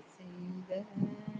to see that.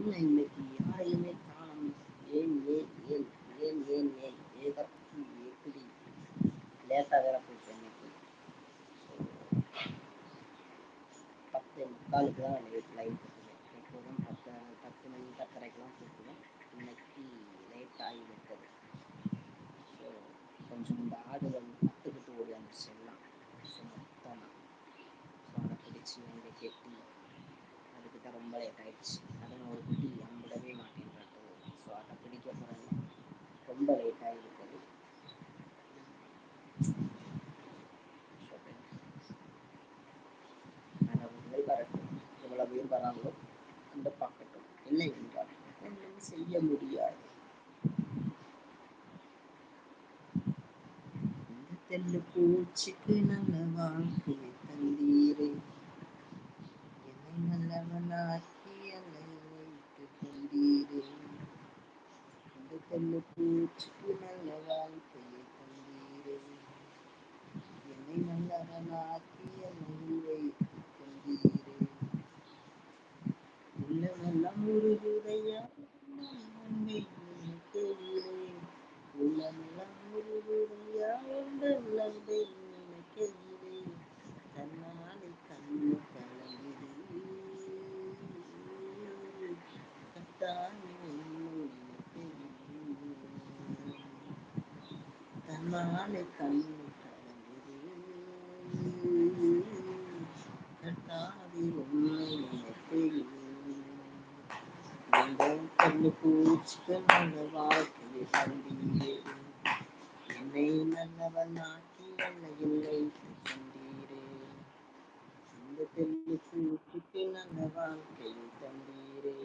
என்ன இன்னைக்கு யாரையுமே காணும் ஏன் ஏன் ஏன் ஏன் ஏன் ஏன் எதற்கு எப்படி லேட்டாக வேற போயிட்டு இன்னைக்கு பத்து முக்காலுக்கு தான் லைட் லைட் எப்போதும் பத்து பத்து மணி பத்தரைக்கெல்லாம் போட்டுருவேன் இன்னைக்கு லேட் ஆகி ஆகிவிட்டது ஸோ கொஞ்சம் இந்த ஆடுகள் கற்றுக்கிட்டு ஓடி வந்துச்சு எல்லாம். ஸோ மொத்தமாக ஸோ அதை பிடிச்சி அங்கே கெட்டி. அதுக்கு தான் ரொம்ப லேட் ஆகிடுச்சு அதுவும் ஒரு குட்டி விடவே மாட்டேன்றது ஸோ அதை பிடிக்க போகிறேன்னா ரொம்ப லேட்டாக இருக்குது. ஸோ வரட்டும் எவ்வளோ பேர் வராங்களோ அந்த பார்க்கட்டும் இல்லை என்றால் ஒன்றும் செய்ய முடியாது. இந்த தெல்லு பூச்சிக்கு நல்ல வாழ்க்கை தந்தீரே என்னை நல்லவனாக்கி என்னை வைத்து கொண்டீரே இந்த தெல்லு பூச்சிக்கு நல்ல வாழ்க்கையை தந்தீரே என்னை நல்லவனாக்கி என்னை வைத்து கொண்டீரே உள்ளமெல்லாம் உருகுதையா அன்பை நினைக்கவில்லை உள்ளமெல்லாம் உருகுதையா உங்கள் அன்பை நினைக்கையிலே தன்னாலே கண்ணு கலங்குது கத்தான் மாலை கண்ணு கலங்குது கத்தாதே உன்னை கண்ணு பூச்சிக்கு நல்ல வாழ்க்கையை தந்தீரே என்னை நல்லவனாக்கி எல்லையில் வைத்து கொண்டீரே தெல்லு பூச்சிக்கு நல்ல வாழ்க்கையை தந்தீரே.